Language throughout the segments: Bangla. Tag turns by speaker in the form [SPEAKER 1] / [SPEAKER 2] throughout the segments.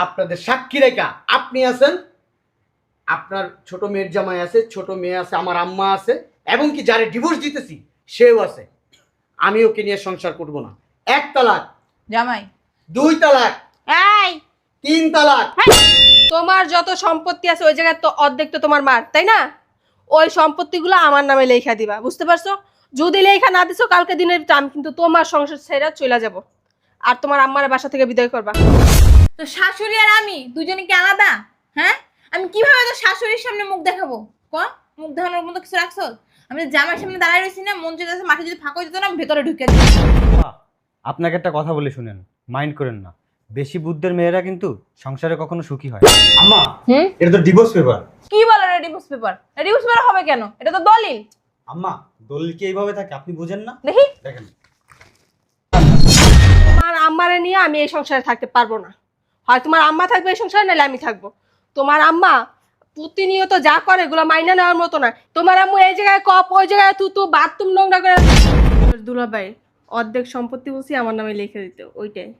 [SPEAKER 1] আপনাদের সাক্ষী রেখা। আপনি আছেন? আপনার ছোট মেয়ের জামাই আছে ছোট মেয়ে আছে আমার আম্মা আছে এবং কি যারে ডিভোর্স দিতেছি সেও আছে। আমি ওকে নিয়ে সংসার করব না। এক তালাক।
[SPEAKER 2] জামাই।
[SPEAKER 1] দুই তালাক।
[SPEAKER 2] এই!
[SPEAKER 1] তিন তালাক।
[SPEAKER 3] তোমার যত সম্পত্তি আছে ওই জায়গায় তো অর্ধেক তো তোমার মার তাই না? ওই সম্পত্তিগুলো আমার নামে লেখা দিবা বুঝতে পারছ? যদি লেখা না দিছো কালকে দিনের আমি কিন্তু তোমার সংসার ছেড়ে চলে যাব। আর তোমার আম্মার বাসা থেকে বিদায় করবা।
[SPEAKER 2] তো শাশুড়ি আর আমি দুজনে কি আলাদা? হ্যাঁ? আমি কীভাবে তো শাশুড়ির সামনে মুখ দেখাবো? ক? মুখ দেখানোর মতো কিছু রাখছো? আমি জামার সামনে দাঁড়ায় রয়েছি না মন চেয়ে মাঠে যদি ফাঁকা হয়ে যেত না আমি ভেতরে ঢুকে
[SPEAKER 4] আপনাকে একটা কথা বলে শুনেন মাইন্ড করেন না। বেশি বুদ্ধের মেয়েরা কিন্তু সংসারে কখনো সুখী হয় না। আম্মা
[SPEAKER 2] হুম?
[SPEAKER 4] এটা তো ডিভোর্স পেপার
[SPEAKER 2] কি বলে রে ডিভোর্স পেপার ডিভোর্স পেপার হবে কেন? এটা তো দলিল।
[SPEAKER 4] আম্মা দলিল কি এইভাবে থাকে? আপনি বুঝেন না?
[SPEAKER 2] দেখি।
[SPEAKER 4] দেখেন।
[SPEAKER 3] তোমার আম্মারে নিয়ে আমি এই সংসারে থাকতে পারব না। হয় তোমার আম্মা থাকবে এই সংসারে নাহলে আমি থাকব। তোমার আম্মা প্রতিনিয়ত যা করে এগুলো মাইনা নেওয়ার মতো না তোমার আম্মু এই জায়গায় কপ ওই জায়গায় তুতু বাথরুম নোংরা করে দুলাভাই অর্ধেক সম্পত্তি বলছি আমার নামে লিখে দিতে ওইটাই।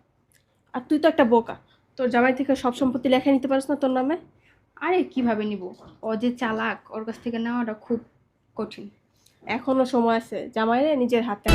[SPEAKER 3] আর তুই তো একটা বোকা। তোর জামাই থেকে সব সম্পত্তি লেখা নিতে পারিস না তোর নামে?
[SPEAKER 5] আরে কীভাবে নিব? ও যে চালাক ওর কাছ থেকে নেওয়াটা খুব কঠিন।
[SPEAKER 3] এখনও সময় আছে। জামাইরে নিজের হাতে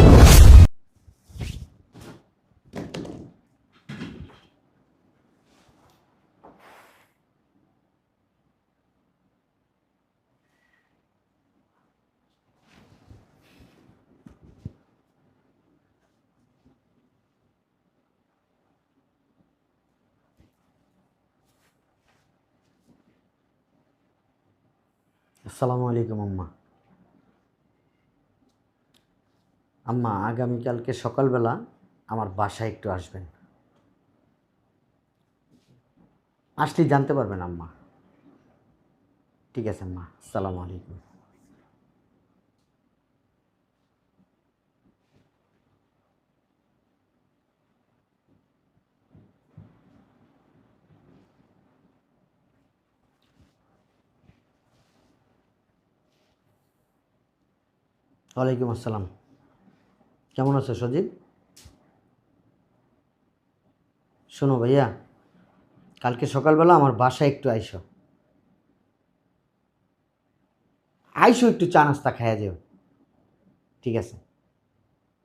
[SPEAKER 1] আসসালামু আলাইকুম, আম্মা। আম্মা, আগামীকালকে সকালবেলা আমার বাসায় একটু আসবেন। আসলেই জানতে পারবেন, আম্মা। ঠিক আছে, আম্মা। আসসালামু আলাইকুম। ওয়ালাইকুম আসসালাম। কেমন আছো সজীব শোনো ভাইয়া, কালকে সকালবেলা আমার বাসায় একটু আইসো। আইসো একটু চা নাস্তা খাইয়া যেও। ঠিক আছে।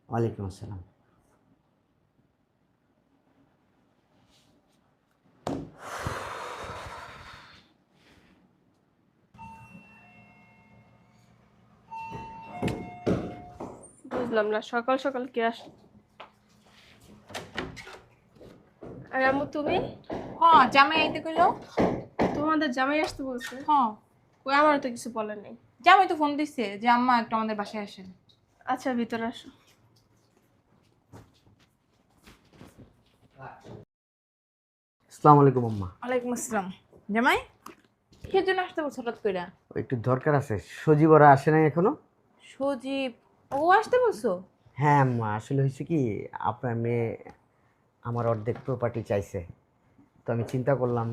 [SPEAKER 1] ওয়ালাইকুম আসসালাম।
[SPEAKER 3] বুঝলাম না সকাল সকাল কে আস আর আম্মু তুমি?
[SPEAKER 2] হ্যাঁ জামাই আইতে কইলো।
[SPEAKER 3] তোমাদের জামাই আসতে বলছে?
[SPEAKER 2] হ্যাঁ
[SPEAKER 3] ওই আমার তো কিছু বলে নেই।
[SPEAKER 2] জামাই তো ফোন দিচ্ছে যে আম্মা একটু আমাদের বাসায় আসেন।
[SPEAKER 3] আচ্ছা ভিতরে আসো।
[SPEAKER 1] আসসালামু আলাইকুম আম্মা।
[SPEAKER 2] ওয়ালাইকুম আসসালাম। জামাই? কে জন্য আসতে বলছো হঠাৎ কইরা?
[SPEAKER 1] একটু দরকার আছে। সজীব ওরা আসে নাই এখনও?
[SPEAKER 2] সজীব? ও আসতে বলছো?
[SPEAKER 1] হ্যাঁ আম্মা আসলে হয়েছে কি আপনার মেয়ে আমার অর্ধেক প্রপার্টি চাইছে। তো আমি চিন্তা করলাম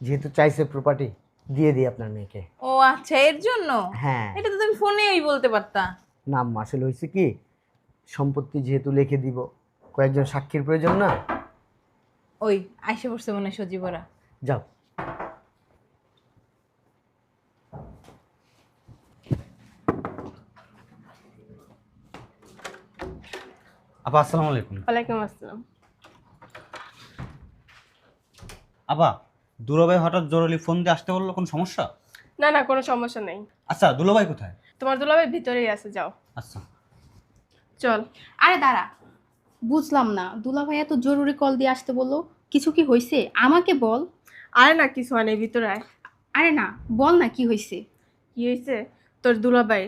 [SPEAKER 1] যেহেতু চাইছে প্রপার্টি দিয়ে দিই আপনার মেয়েকে।
[SPEAKER 2] ও আচ্ছা এর জন্য?
[SPEAKER 1] হ্যাঁ।
[SPEAKER 2] এটা তো তুমি ফোনেই বলতে পারতা।
[SPEAKER 1] না আম্মা আসলে হয়েছে কি সম্পত্তি যেহেতু লিখে দিব কয়েকজন সাক্ষীর প্রয়োজন না?
[SPEAKER 2] ওই আইসে পড়ছে মনে সজীব ওরা
[SPEAKER 1] যাও।
[SPEAKER 4] আপা আসসালামু আলাইকুম।
[SPEAKER 3] ওয়ালাইকুম আসসালাম।
[SPEAKER 4] আপা দুলাভাই হঠাৎ জরুরি ফোন দিয়ে আসতে বলল কোনো সমস্যা?
[SPEAKER 3] না না কোনো সমস্যা নেই।
[SPEAKER 4] আচ্ছা দুলাভাই কোথায়?
[SPEAKER 3] তোমার দুলাভাই ভিতরেই আছে যাও।
[SPEAKER 4] আচ্ছা।
[SPEAKER 3] চল।
[SPEAKER 5] আরে দাঁড়া বুঝলাম না দুলা ভাই এত জরুরি কল দিয়ে আসতে বলল কিছু কি হয়েছে আমাকে বল।
[SPEAKER 3] আরে না কিছু হয় নাই ভিতরে আয়।
[SPEAKER 5] আরে না বল না কি হয়েছে
[SPEAKER 3] কি হয়েছে তোর দুলাভাই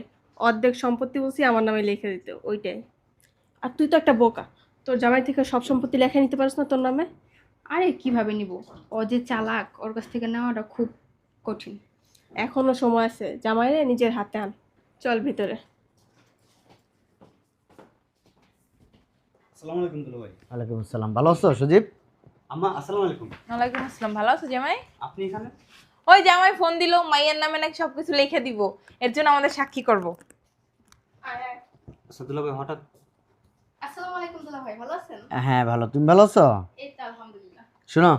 [SPEAKER 3] অর্ধেক সম্পত্তি বলছি আমার নামে লিখে দিতে ওইটাই। আর তুই তো একটা বোকা। তোর জামাই থেকে সব সম্পত্তি লেখা নিতে পারিস না তোর নামে?
[SPEAKER 5] আরে কীভাবে নিব? ও যে চালাক ওর কাছ থেকে নেওয়াটা খুব কঠিন।
[SPEAKER 3] এখনও সময় আছে। জামাইরে নিজের হাতে আন। চল ভিতরে।
[SPEAKER 4] আসসালামু আলাইকুম দুলাভাই
[SPEAKER 1] ওয়ালাইকুম আসসালাম। ভালো আছো সজীব?
[SPEAKER 4] আম্মা আসসালামু আলাইকুম।
[SPEAKER 2] ওয়ালাইকুম আসসালাম। ভালো আছো জামাই?
[SPEAKER 4] আপনি এখানে?
[SPEAKER 2] ওই জামাই ফোন দিলো মাইয়ের নামে নাকি সবকিছু লিখে দিব। এর জন্য আমাদের সাক্ষী করব।
[SPEAKER 4] আচ্ছা হঠাৎ
[SPEAKER 5] আসসালামু আলাইকুম দুলা ভাই ভালো আছেন?
[SPEAKER 1] হ্যাঁ ভালো। তুমি ভালো আছো?
[SPEAKER 5] এই তো আলহামদুলিল্লাহ।
[SPEAKER 1] শোনো।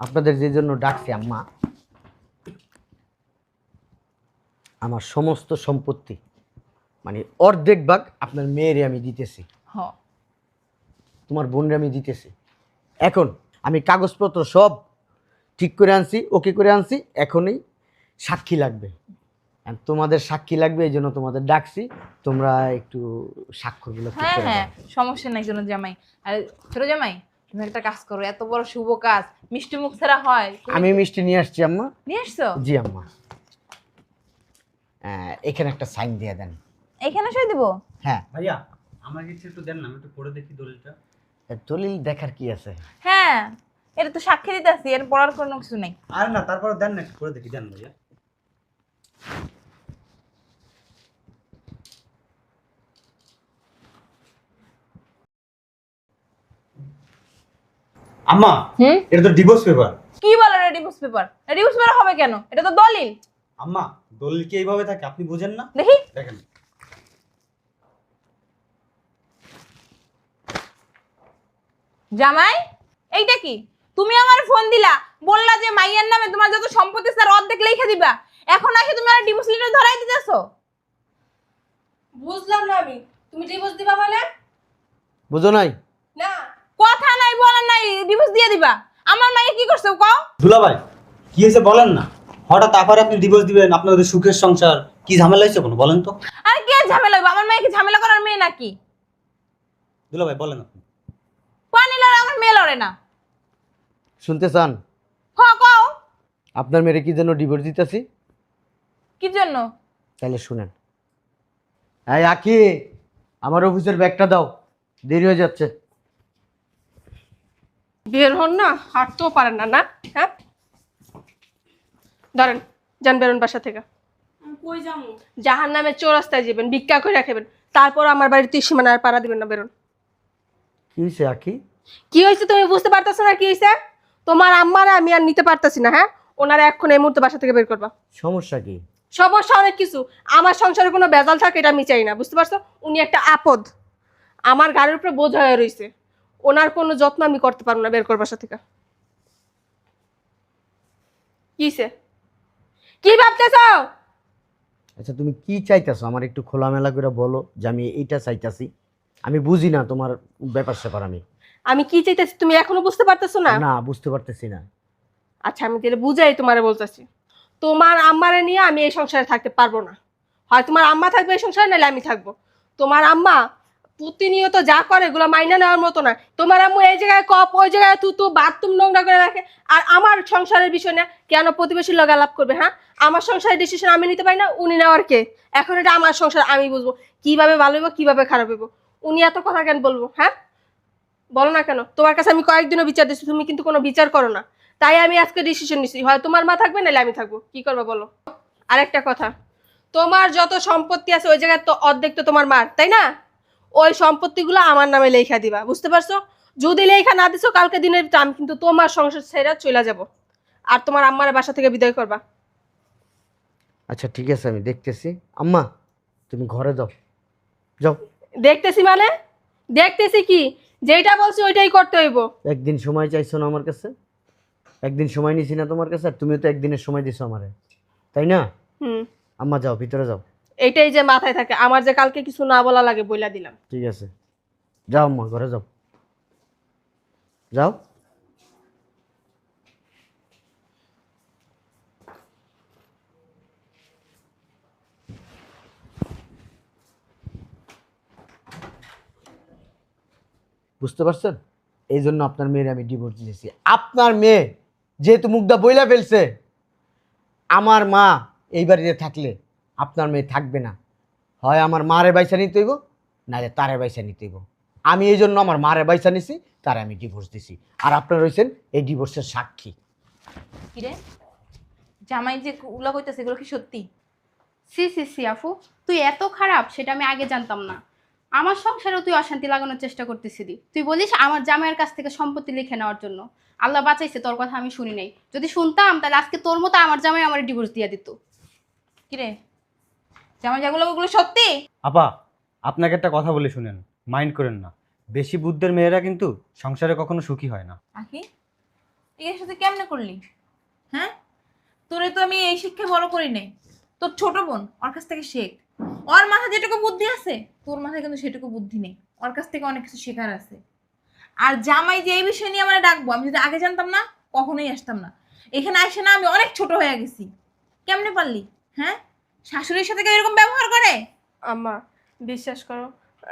[SPEAKER 1] আপনাদের যে জন্য ডাকছি আম্মা আমার সমস্ত সম্পত্তি মানে অর্ধেক ভাগ আপনার মেয়েরে আমি দিতেছি। তোমার বোনরে আমি দিতেছি। এখন আমি কাগজপত্র সব ঠিক করে আনছি ওকে করে আনছি এখনই সাক্ষী লাগবে। তোমাদের সাক্ষী লাগবে এই জন্য তোমাদের ডাকছি। তোমরা একটু স্বাক্ষরগুলো
[SPEAKER 2] হ্যাঁ হ্যাঁ সমস্যা নাই কোনো জামাই। আর ছোট জামাই তুমি একটা কাজ করো এত বড় শুভ কাজ মিষ্টি মুখ ছাড়া হয়।
[SPEAKER 1] আমি মিষ্টি নিয়ে আসছি আম্মা।
[SPEAKER 2] নিয়ে আসছো?
[SPEAKER 1] জি আম্মা। আহ, এখানে একটা সাইন দিয়ে দেন।
[SPEAKER 2] এখানে সই দিব?
[SPEAKER 1] হ্যাঁ।
[SPEAKER 4] ভাইয়া আমার কিছু একটু দেন না আমি একটু পড়ে দেখি দলিলটা।
[SPEAKER 1] দলিল দেখার কি আছে?
[SPEAKER 2] হ্যাঁ এটা তো সাক্ষী দিতে আসি এর পড়ার কোনো কিছু নেই।
[SPEAKER 4] আর না তারপরে দেন না একটু পড়ে দেখি দেন ভাইয়া। আম্মা
[SPEAKER 2] হুম?
[SPEAKER 4] এটা তো ডিভোর্স পেপার
[SPEAKER 2] কি বলে ডিভোর্স পেপার ডিভোর্স পেপার হবে কেন? এটা তো দলিল।
[SPEAKER 4] আম্মা দলিল কি এইভাবে থাকে? আপনি বুঝেন না?
[SPEAKER 2] দেখি।
[SPEAKER 4] দেখেন।
[SPEAKER 2] জামাই এইটা কি? তুমি আমার ফোন দিলা বললা যে মাইয়ার নামে তোমার যত সম্পত্তি স্যার অর্ধেক লিখে দিবা। এখন আসে তুমি আর ডিভোর্স লেটার ধরাই দিতেছো।
[SPEAKER 3] বুঝলাম না আমি। তুমি ডিভোর্স দিবা মানে?
[SPEAKER 1] বুঝো নাই?
[SPEAKER 3] না।
[SPEAKER 2] কথা নাই বলার নাই ডিভোর্স দিয়ে দিবা। আমার মাইয়া কি করছে কও?
[SPEAKER 4] দুলা ভাই কি হয়েছে বলেন না। হঠাৎ আবার আপনি ডিভোর্স দিবেন আপনাদের সুখের সংসার কি ঝামেলা হয়েছে কোনো বলেন তো।
[SPEAKER 2] আর কে ঝামেলা হইবো? আমার মেয়ে কি ঝামেলা করার মেয়ে নাকি?
[SPEAKER 4] দুলা ভাই বলেন আপনি।
[SPEAKER 2] পানি লড়ে আমার মেয়ে লড়ে না।
[SPEAKER 1] শুনতে চান?
[SPEAKER 2] হ কও।
[SPEAKER 1] আপনার মেয়েরে কি জন্য ডিভোর্স দিতেছি?
[SPEAKER 2] কি জন্য?
[SPEAKER 1] তাহলে শুনেন। এই আকি আমার অফিসের ব্যাগটা দাও। দেরি হয়ে যাচ্ছে।
[SPEAKER 3] বের হন না হাঁটতেও পারেন না না? হ্যাঁ? ধরেন যান বেরোন বাসা থেকে।
[SPEAKER 5] কই যাব?
[SPEAKER 3] জাহান নামে চৌরাস্তায় যাবেন ভিক্ষা করে রাখবেন তারপর আমার বাড়ির তীর সীমানার পাড়া দিবেন না বেরোন।
[SPEAKER 1] কি হয়েছে আকি?
[SPEAKER 3] কি হয়েছে তুমি বুঝতে পারতেছো না কি হয়েছে তোমার আম্মারা আমি আর নিতে পারতেছি না হ্যাঁ? ওনারা এখন এই মুহূর্তে বাসা থেকে বের করবা।
[SPEAKER 1] সমস্যা কি?
[SPEAKER 3] সমস্যা অনেক কিছু। আমার সংসারে কোনো বেজাল থাকে এটা আমি চাই না বুঝতে পারছ? উনি একটা আপদ। আমার গাড়ির উপরে বোঝ হয়ে রয়েছে ওনার কোনো যত্ন আমি করতে পারব না বের কর বাসা থেকে। কিসে কি ভাবতেছ?
[SPEAKER 1] আচ্ছা তুমি কি চাইতেছো? আমার একটু খোলামেলা করে বলো যে আমি এইটা চাইতাছি। আমি বুঝি না তোমার ব্যাপার স্যাপার আমি।
[SPEAKER 3] আমি কি চাইতেছি? তুমি এখনও বুঝতে পারতেছো না?
[SPEAKER 1] না বুঝতে পারতেছি না।
[SPEAKER 3] আচ্ছা আমি তাহলে বুঝাই তোমারে বলতেছি। তোমার আম্মারে নিয়ে আমি এই সংসারে থাকতে পারব না। হয় তোমার আম্মা থাকবে এই সংসারে নাহলে আমি থাকব। তোমার আম্মা প্রতিনিয়ত যা করে এগুলো মাইনা নেওয়ার মতো না। তোমার আম্মু এই জায়গায় কপ, ওই জায়গায় তুতু বাথরুম নোংরা করে রাখে। আর আমার সংসারের বিষয় না, কেন প্রতিবেশীর লগে আলাপ করবে হ্যাঁ? আমার সংসারের ডিসিশন আমি নিতে পারি না, উনি নেওয়ার কে? এখন এটা আমার সংসার, আমি বুঝব। কীভাবে ভালো হইব, কীভাবে খারাপ হইব? উনি এত কথা কেন বলব হ্যাঁ? বলো না কেন? তোমার কাছে আমি কয়েকদিনও বিচার দিচ্ছি তুমি কিন্তু কোনো বিচার করো না। তাই আমি আজকে ডিসিশন নিছি। হয় তোমার মা থাকবে, নাহলে আমি থাকব। কি করব বলো? আরেকটা কথা। তোমার যত সম্পত্তি আছে, ওই জায়গায় তো অর্ধেক তো তোমার মার, তাই না? ওই সম্পত্তিগুলো আমার নামে লেখা দিবা বুঝতে পারছ? যদি লেখা না দিছো কালকে দিনের আমি কিন্তু তোমার সংসার ছেড়ে চলে যাব। আর তোমার আম্মার বাসা থেকে বিদায় করবা।
[SPEAKER 1] আচ্ছা ঠিক আছে আমি দেখতেছি। আম্মা তুমি ঘরে যাও। যাও।
[SPEAKER 3] দেখতেছি মানে? দেখতেছি কি? যেটা বলছি ওইটাই করতে হইব।
[SPEAKER 1] একদিন সময় চাইছো না আমার কাছে? একদিন সময় নিছি না তোমার কাছে? আর তুমিও তো একদিনের সময় দিছো আমারে। তাই না?
[SPEAKER 3] হুম।
[SPEAKER 1] আম্মা যাও ভিতরে যাও।
[SPEAKER 3] এইটাই যে মাথায় থাকে। আমার যে কালকে কিছু না বলা লাগে বইলা দিলাম।
[SPEAKER 1] ঠিক আছে। যাও আম্মা ঘরে যাও। যাও। বুঝতে পারছেন? এই জন্য আপনার মেয়ের আমি ডিভোর্স দিয়েছি। আপনার মেয়ে যেহেতু মুগ্ধা বইলা ফেলছে, আমার মা এই বাড়িতে থাকলে আপনার মেয়ে থাকবে না। হয় আমার মারে বাইসা নিতে হইব নাহলে তারে বাইসা নিতে হইব। আমি এই জন্য আমার মারে বাইসা নিছি, তারে আমি ডিভোর্স দিছি। আর আপনার রয়েছেন এই ডিভোর্সের সাক্ষী।
[SPEAKER 2] কিরে? জামাই যে উলা কইতাছে, এগুলো কি সত্যি?
[SPEAKER 5] সি সি সি, আফু, তুই এত খারাপ, সেটা আমি আগে জানতাম না। আমার সংসারেও তুই অশান্তি লাগানোর চেষ্টা করতেছিলি। তুই বলিস আমার জামাইয়ের কাছ থেকে সম্পত্তি লিখে নেওয়ার জন্য। আল্লাহ বাঁচাইছে, তোর কথা আমি শুনি নাই। যদি শুনতাম, তাহলে আজকে তোর মতো আমার জামাই আমার ডিভোর্স দিয়ে দিত।
[SPEAKER 2] কিরে? জামাই যেগুলো ওগুলো সত্যি?
[SPEAKER 4] আপা আপনাকে একটা কথা বলে শুনেন মাইন্ড করেন না। বেশি বুদ্ধের মেয়েরা কিন্তু সংসারে কখনো সুখী হয় না।
[SPEAKER 2] আখি এর সাথে কেমনে করলি? হ্যাঁ? তোরে তো আমি এই শিক্ষা বড় করি নাই। তোর ছোট বোন ওর কাছ থেকে শেখ। ওর মাথায় যেটুকু বুদ্ধি আছে তোর মাথায় কিন্তু সেটুকু বুদ্ধি নেই। ওর কাছ থেকে অনেক কিছু শেখার আছে। আর জামাই যে এই বিষয় নিয়ে আমার ডাকবো আমি যদি আগে জানতাম না কখনোই আসতাম না। এখানে আসে না আমি অনেক ছোট হয়ে গেছি। কেমনে পারলি? হ্যাঁ? শাশুড়ির সাথে কেউ এরকম ব্যবহার করে?
[SPEAKER 3] আম্মা বিশ্বাস করো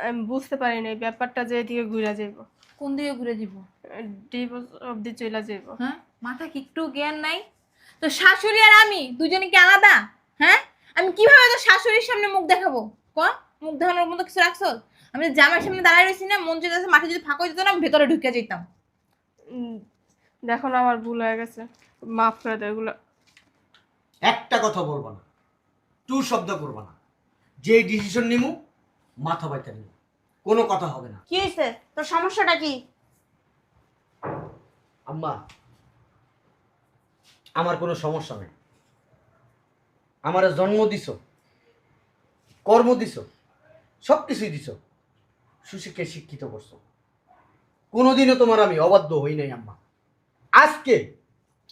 [SPEAKER 3] আমি বুঝতে পারিনি এই ব্যাপারটা যে এদিকে ঘুরে যাইব।
[SPEAKER 2] কোন দিকে ঘুরে দিব
[SPEAKER 3] ডিভোর্স অবধি চলে যাইব।
[SPEAKER 2] হ্যাঁ? মাথা কি একটু জ্ঞান নাই? তো শাশুড়ি আর আমি দুজনে কি আলাদা? হ্যাঁ? আমি কীভাবে তো শাশুড়ির সামনে মুখ দেখাবো? ক? মুখ দেখানোর মতো কিছু রাখছো? আমি জামার সামনে দাঁড়ায় রয়েছি না মন যেতে মাঠে যদি ফাঁকা যেত না আমি ভেতরে ঢুকে যেতাম।
[SPEAKER 3] উম, দেখো না আমার ভুল হয়ে গেছে। মাফ করে দাও এগুলো।
[SPEAKER 1] একটা কথা বলব না। টু শব্দ করব না। যে ডিসিশন নিমু মাথা বাইতে নিমু। কোনো কথা হবে না।
[SPEAKER 6] কি হয়েছে তোর সমস্যাটা কি?
[SPEAKER 1] আম্মা আমার কোনো সমস্যা নেই। আমার জন্ম দিছ কর্ম দিছ সব কিছুই দিছ। সুশিক্ষায় শিক্ষিত করছ। কোনোদিনও তোমার আমি অবাধ্য হই নাই আম্মা। আজকে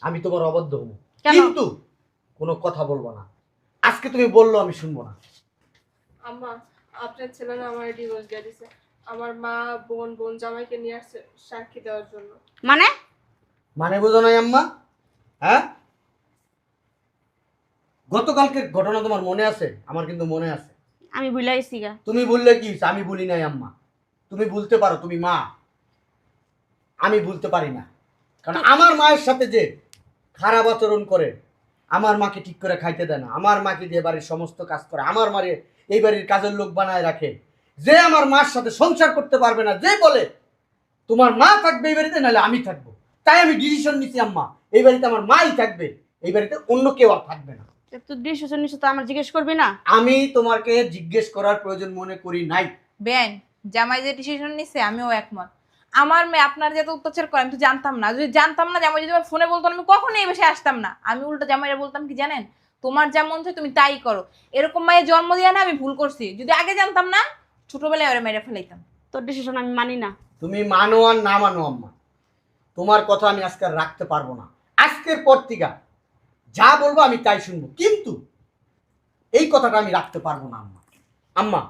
[SPEAKER 1] আমি তোমার অবাধ্য হব।
[SPEAKER 6] কেন?
[SPEAKER 1] কিন্তু কোনো কথা বলব না। আজকে তুমি বলল আমি শুনব না।
[SPEAKER 3] আম্মা আপনার ছেলে না আমার ডিভোর্স দিয়ে দিছে। আমার মা বোন বোন জামাইকে নিয়ে আসছে সাক্ষী দেওয়ার জন্য।
[SPEAKER 6] মানে?
[SPEAKER 1] মানে বোঝো নাই আম্মা? হ্যাঁ? গতকালকে ঘটনা তোমার মনে আছে? আমার কিন্তু মনে আছে।
[SPEAKER 6] আমি ভুলে গেছি গা।
[SPEAKER 1] তুমি বললে কি হইছে? আমি বলি নাই আম্মা। তুমি বলতে পারো তুমি মা। আমি বলতে পারি না। কারণ আমার মায়ের সাথে যে খারাপ আচরণ করে আমার মাকে ঠিক করে খাইতে দেয় না। আমার মাকে দিয়ে বাড়ির সমস্ত কাজ করে। আমার মারে এই বাড়ির কাজের লোক বানায় রাখে। যে আমার মার সাথে সংসার করতে পারবে না যে বলে তোমার মা থাকবে এই বাড়িতে নাহলে আমি থাকব। তাই আমি ডিসিশন নিছি আম্মা এই বাড়িতে আমার মাই থাকবে এই বাড়িতে অন্য কেউ আর থাকবে না।
[SPEAKER 6] তুই ডিসিশন তো আমার জিজ্ঞেস করবি না?
[SPEAKER 1] আমি তোমাকে জিজ্ঞেস করার প্রয়োজন মনে করি নাই।
[SPEAKER 2] বেন জামাই যে ডিসিশন নিছে আমিও একমত। আমার মেয়ে আপনার যে এত অত্যাচার করে আমি তো জানতাম না। যদি জানতাম না জামাই যদি আমার ফোনে বলতো আমি কখনো এই বেশি আসতাম না। আমি উল্টো জামাইরা বলতাম কি জানেন? তোমার যা মন চায় তুমি তাই করো। এরকম মায়ের জন্ম দিয়ে না আমি ভুল করছি। যদি আগে জানতাম না ছোটবেলায় ওরা মেরে ফেলাইতাম।
[SPEAKER 6] তোর ডিসিশন আমি মানি না।
[SPEAKER 1] তুমি মানো আর না মানো আম্মা। তোমার কথা আমি আজকে আর রাখতে পারব না। আজকের পর থেকে যা বলব আমি তাই শুনব। কিন্তু এই কথাটা আমি রাখতে পারব না আম্মা। আম্মা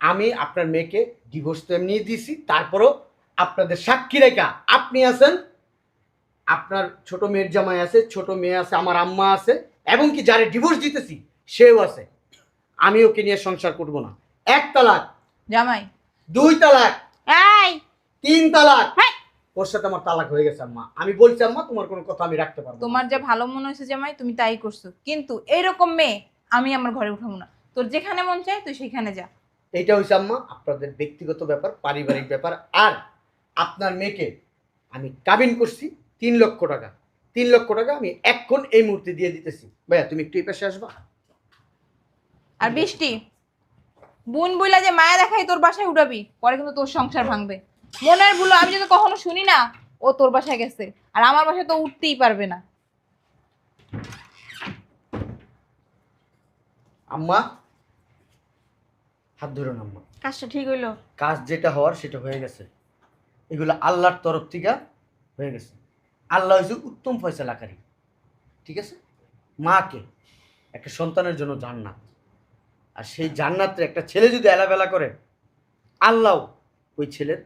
[SPEAKER 1] আমি আপনার মেয়েকে ডিভোর্স তো এমনি দিয়েছি তারপরও আপনাদের সাক্ষী রেখা। আপনি আছেন? আপনার ছোট মেয়ের জামাই আছে ছোট মেয়ে আছে আমার আম্মা আছে এবং কি যারে ডিভোর্স দিতেছি সেও আছে। আমি ওকে নিয়ে সংসার করব না। এক তালাক।
[SPEAKER 2] জামাই।
[SPEAKER 1] দুই তালাক।
[SPEAKER 6] এই!
[SPEAKER 1] তিন তালাক! ওর সাথে আমার তালাক হয়ে গেছে আম্মা। আমি বলছি আম্মা তোমার কোনো কথা আমি রাখতে পারব
[SPEAKER 2] তোমার যা ভালো মনে হয়েছে জামাই তুমি তাই করছ। কিন্তু এইরকম মেয়ে আমি আমার ঘরে উঠাবো না। তোর যেখানে মন চায় তুই সেখানে যা।
[SPEAKER 1] এইটা হচ্ছে আম্মা আপনাদের ব্যক্তিগত ব্যাপার পারিবারিক ব্যাপার আর আপনার মেয়েকে আমি কাবিন করছি তিন লক্ষ টাকা। তিন লক্ষ টাকা আমি এখন এই মুহূর্তে দিয়ে দিতেছি। ভাইয়া তুমি একটু এই পাশে আসবা।
[SPEAKER 2] আর বৃষ্টি বোন বইলা যে মায়া দেখাই তোর বাসায় উঠাবি পরে কিন্তু তোর সংসার ভাঙবে। মনের ভুলো আমি যদি কখনো শুনি না ও তোর বাসায় গেছে। আর আমার বাসায় তো উঠতেই পারবে না।
[SPEAKER 1] আম্মা হাত ধরুন আম্মা।
[SPEAKER 6] কাজটা ঠিক হইল।
[SPEAKER 1] কাজ যেটা হওয়ার সেটা হয়ে গেছে। এগুলো আল্লাহর তরফ থেকে হয়ে গেছে। আল্লাহ হয়েছে উত্তম ফয়সালাকারী। ঠিক আছে? মাকে, একটা সন্তানের জন্য জান্নাত। আর সেই জান্নাতে একটা ছেলে যদি এলাবেলা করে, আল্লাহ ওই ছেলের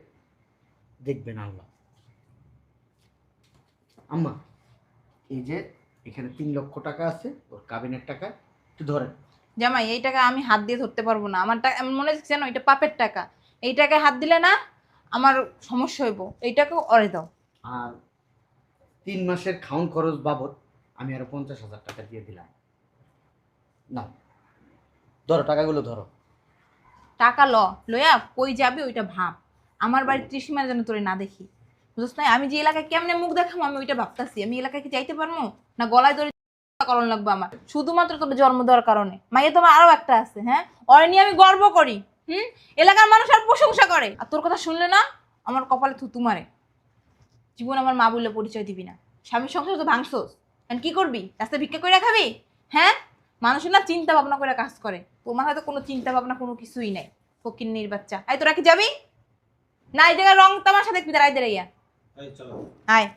[SPEAKER 1] দেখবেন আল্লাহ। আম্মা, এই যে এখানে তিন লক্ষ টাকা আছে, ওর কাবিনের টাকা, একটু ধরেন।
[SPEAKER 2] জামাই, এই টাকা আমি হাত দিয়ে ধরতে পারব না। আমার টাকা, মনে হচ্ছে জানো এটা পাপের টাকা। এই টাকায় হাত দিলে না আমার সমস্যা হইব এই টাকা অরে দাও।
[SPEAKER 1] আর তিন মাসের খাউন খরচ বাবদ আমি আরও পঞ্চাশ হাজার টাকা দিয়ে দিলাম। না ধরো টাকাগুলো ধরো।
[SPEAKER 2] টাকা ল লইয়া কই যাবে ওইটা ভাব। আমার বাড়ির ত্রিসীমার যেন তোরে না দেখি। বুঝছ না আমি যে এলাকায় কেমনে মুখ দেখাবো আমি ওইটা ভাবতাছি। আমি এলাকায় কি যাইতে পারব? না গলায় ধরে করণ লাগবে আমার। শুধুমাত্র তোর জন্ম দেওয়ার কারণে। মাইয়া তোমার আরও একটা আছে হ্যাঁ? ওরে নিয়ে আমি গর্ব করি। হুম? এলাকার মানুষ আর প্রশংসা করে। আর তোর কথা শুনলে না আমার কপালে থুতু মারে। জীবন আমার মা বললে পরিচয় দিবি না। স্বামীর সংসার তো ভাঙছোস। এখন কি করবি? রাস্তায় ভিক্ষা করে খাবি? হ্যাঁ? মানুষের না চিন্তা ভাবনা করে কাজ করে। তোর মাথায় তো কোনো চিন্তা ভাবনা কোনো কিছুই নাই। ফকিন্নির বাচ্চা। আয় তোরা কি যাবি? না এই জায়গায় রং তামাশা দেখবি দাঁড়াই দাঁড়াইয়া। আয়।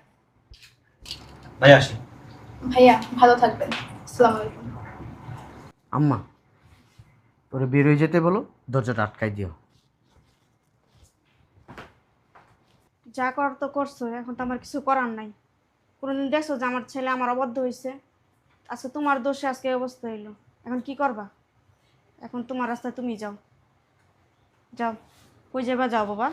[SPEAKER 4] ভাই আসি।
[SPEAKER 5] ভাইয়া ভালো থাকবেন। আসসালামু আলাইকুম।
[SPEAKER 1] আম্মা। তোরে বেরোয় যেতে বলো, দরজাটা আটকাই দিও।
[SPEAKER 6] যা করার তো করছ, এখন তো আমার কিছু করার নাই। কোনোদিন দেখছ যে আমার ছেলে আমার অবদ্ধ হয়েছে আজকে তোমার দোষে আজকে অবস্থা হইল। এখন কি করবা? এখন তোমার রাস্তায় তুমি যাও। যাও। কই যাবা যাও, বাবা।